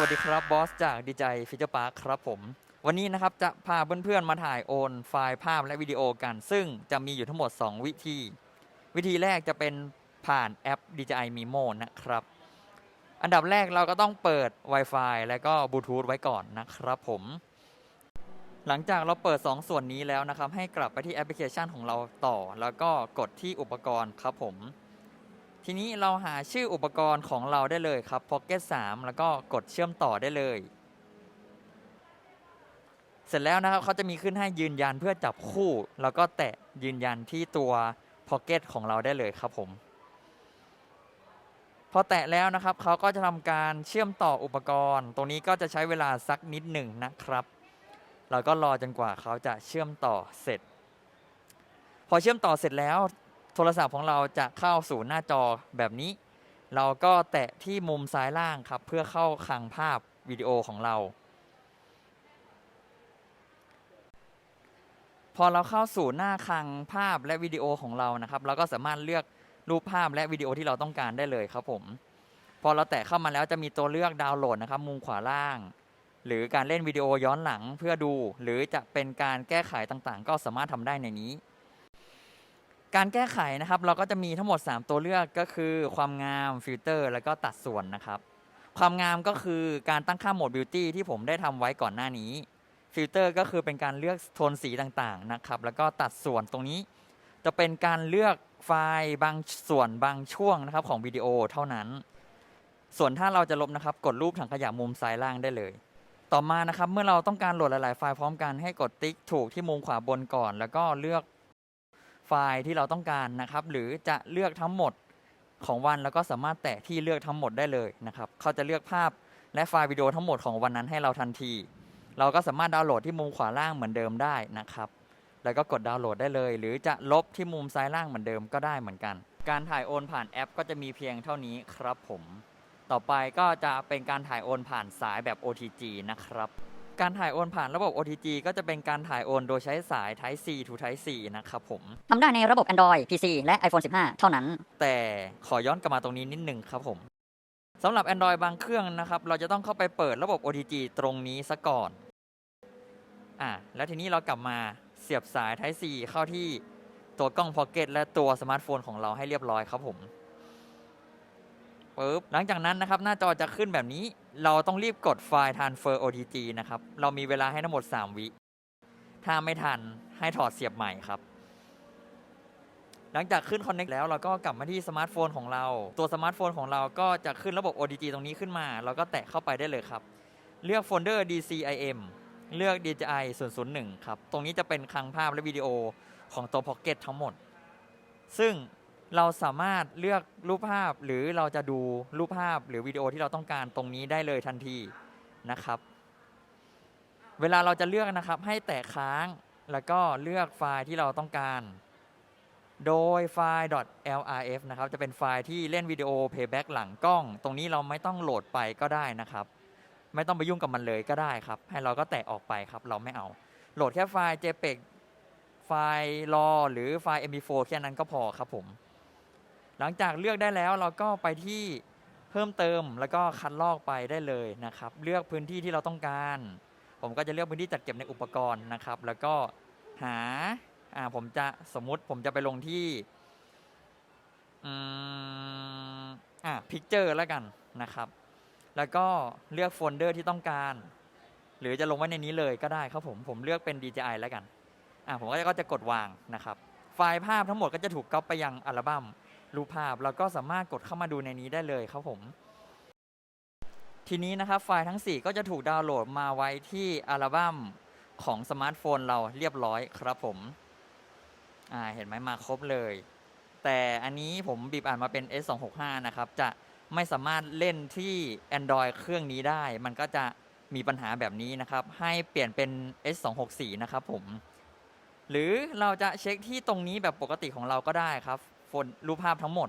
สวัสดีครับบอสจากดีใจฟิชเจอร์พาร์คครับผม วันนี้นะครับจะพาเพื่อนๆมาถ่ายโอนไฟล์ภาพและวิดีโอกัน ซึ่งจะมีอยู่ทั้งหมด 2 วิธี วิธีแรกจะเป็นผ่านแอป DJI Mimo นะครับ อันดับแรกเราก็ต้องเปิด Wi-Fi และก็บลูทูธไว้ก่อนนะครับผม หลังจากเราเปิด 2ส่วนนี้แล้วนะครับ ให้กลับไปที่แอปพลิเคชันของเราต่อ แล้วก็กดที่อุปกรณ์ครับผม ทีนี้เราหาชื่ออุปกรณ์ของเราได้เลยครับ Pocket 3 แล้วก็กดเชื่อมต่อได้เลย เสร็จแล้วนะครับเขาจะมีขึ้นให้ยืนยันเพื่อจับคู่ แล้วก็แตะยืนยันที่ตัว Pocket ของเราได้เลยครับผมพอแตะแล้วนะครับเขาก็จะทำการเชื่อมต่ออุปกรณ์ ตรงนี้ก็จะใช้เวลาสักนิดหนึ่งนะครับ เราก็รอจนกว่าเขาจะเชื่อมต่อเสร็จ พอเชื่อมต่อเสร็จแล้ว โทรศัพท์ของเราจะเข้าสู่หน้าจอแบบนี้ เราก็แตะที่มุมซ้ายล่างครับ เพื่อเข้าคลังภาพวิดีโอของเรา พอเราเข้าสู่หน้าคลังภาพและวิดีโอของเรานะครับ เราก็สามารถเลือกรูปภาพและวิดีโอที่เราต้องการได้เลยครับผม พอเราแตะเข้ามาแล้วจะมีตัวเลือกดาวน์โหลดนะครับ มุมขวาล่าง หรือการเล่นวิดีโอย้อนหลังเพื่อดู หรือจะเป็นการแก้ไขต่างๆ ก็สามารถทำได้ในนี้ การแก้ไขนะครับเราก็จะมีทั้งหมด 3 ตัวเลือกก็คือ ความงามฟิลเตอร์แล้วก็ตัดส่วนนะครับ ความงามก็คือการตั้งค่าโหมดบิวตี้ที่ผมได้ทำไว้ก่อนหน้านี้ฟิลเตอร์ก็คือเป็นการเลือกโทนสีต่างๆนะครับแล้วก็ตัดส่วนตรงนี้ จะเป็นการเลือกไฟล์บางส่วนบางช่วงนะครับของวิดีโอเท่านั้น ส่วนถ้าเราจะลบนะครับกดรูปถังขยะมุมซ้ายล่างได้เลย ต่อมานะครับเมื่อเราต้องการโหลดหลายๆ ไฟล์พร้อมกันให้กดติ๊กถูกที่มุมขวาบนก่อน แล้วก็เลือก ไฟล์ที่เราต้องการนะครับ หรือจะเลือกทั้งหมดของวันแล้วก็สามารถแตะที่เลือกทั้งหมดได้เลยนะครับเขาจะเลือกภาพและไฟล์วิดีโอทั้งหมดของวันนั้นให้เราทันที เราก็สามารถดาวน์โหลดที่มุมขวาล่างเหมือนเดิมได้นะครับ แล้วก็กดดาวน์โหลดได้เลย หรือจะลบที่มุมซ้ายล่างเหมือนเดิมก็ได้เหมือนกัน การถ่ายโอนผ่านแอปก็จะมีเพียงเท่านี้ครับผม ต่อไปก็จะเป็นการถ่ายโอนผ่านสายแบบ OTG นะครับ การถ่ายโอนผ่านระบบ OTG ก็จะเป็นการถ่ายโอนโดยใช้สาย Type C to Type C นะครับผม ทำได้ในระบบ Android PC และ iPhone 15 เท่านั้น แต่ขอย้อนกลับมาตรงนี้นิดหนึ่งครับผมสำหรับ Android บางเครื่องนะครับ เราจะต้องเข้าไปเปิดระบบ OTG ตรงนี้ซะก่อน อะแล้วทีนี้เรากลับมาเสียบสาย Type C เข้าที่ตัวกล้อง Pocket และตัวสมาร์ทโฟนของเราให้เรียบร้อยครับผม ปึ๊บหลังจากนั้นนะครับหน้าจอจะขึ้นแบบนี้ เราต้องรีบกดไฟล์ transfer OTG นะครับเรามีเวลาให้ทั้งหมด 3 วิ ถ้าไม่ทันให้ถอดเสียบใหม่ครับ หลังจากขึ้น Connect แล้วเราก็กลับมาที่สมาร์ทโฟนของเรา ตัวสมาร์ทโฟนของเราก็จะขึ้นระบบ OTG ตรงนี้ขึ้นมา เราก็แตะเข้าไปได้เลยครับ เลือกโฟลเดอร์ DCIM เลือก DJI 001 ครับ ตรงนี้จะเป็นคลังภาพและวิดีโอของตัว Pocket ทั้งหมด ซึ่ง เราสามารถเลือกรูปภาพหรือเราจะดูรูปภาพหรือวิดีโอที่เราต้องการตรงนี้ได้เลยทันทีนะครับ เวลาเราจะเลือกนะครับให้แตะค้างแล้วก็เลือกไฟล์ที่เราต้องการ โดยไฟล์ .lrf นะครับจะเป็นไฟล์ที่เล่นวิดีโอ playback หลังกล้อง ตรงนี้เราไม่ต้องโหลดไปก็ได้นะครับ ไม่ต้องไปยุ่งกับมันเลยก็ได้ครับ ให้เราก็แตะออกไปครับ เราไม่เอา โหลดแค่ไฟล์ JPEG ไฟล์ RAW หรือไฟล์ MP4 แค่นั้นก็พอครับผม หลังจากเลือกได้แล้วเราก็ไปที่เพิ่มเติมแล้วก็คัดลอกไปได้เลยนะครับ เลือกพื้นที่ที่เราต้องการ ผมก็จะเลือกพื้นที่จัดเก็บในอุปกรณ์นะครับ แล้วก็หาอ่าผมจะสมมุติผมจะไปลงที่อืมอ่าพิกเจอร์แล้วกันนะครับ แล้วก็เลือกโฟลเดอร์ที่ต้องการ หรือจะลงไว้ในนี้เลยก็ได้ครับผมผมเลือกเป็น DJI แล้วกันอ่าผมก็จะกดวางนะครับ ไฟล์ภาพทั้งหมดก็จะถูกก๊อปไปยังอัลบั้ม รูปภาพ แล้วก็สามารถกดเข้ามาดูในนี้ได้เลยครับผม ทีนี้นะครับไฟล์ทั้ง 4 ก็จะถูกดาวน์โหลดมาไว้ที่อัลบั้มของสมาร์ทโฟนเราเรียบร้อยครับผมอ่าเห็นไหมมาครบเลย แต่อันนี้ผมบีบอ่านมาเป็น S265 นะครับ จะไม่สามารถเล่นที่ Android เครื่องนี้ได้ มันก็จะมีปัญหาแบบนี้นะครับ ให้เปลี่ยนเป็น S264 นะครับผม หรือเราจะเช็คที่ตรงนี้แบบปกติของเราก็ได้ครับ โฟนรูปภาพทั้งหมด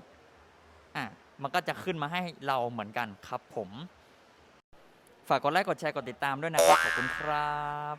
อะมันก็จะขึ้นมาให้เราเหมือนกันครับผม ฝากกดไลค์กดแชร์กดติดตามด้วยนะครับขอบคุณครับ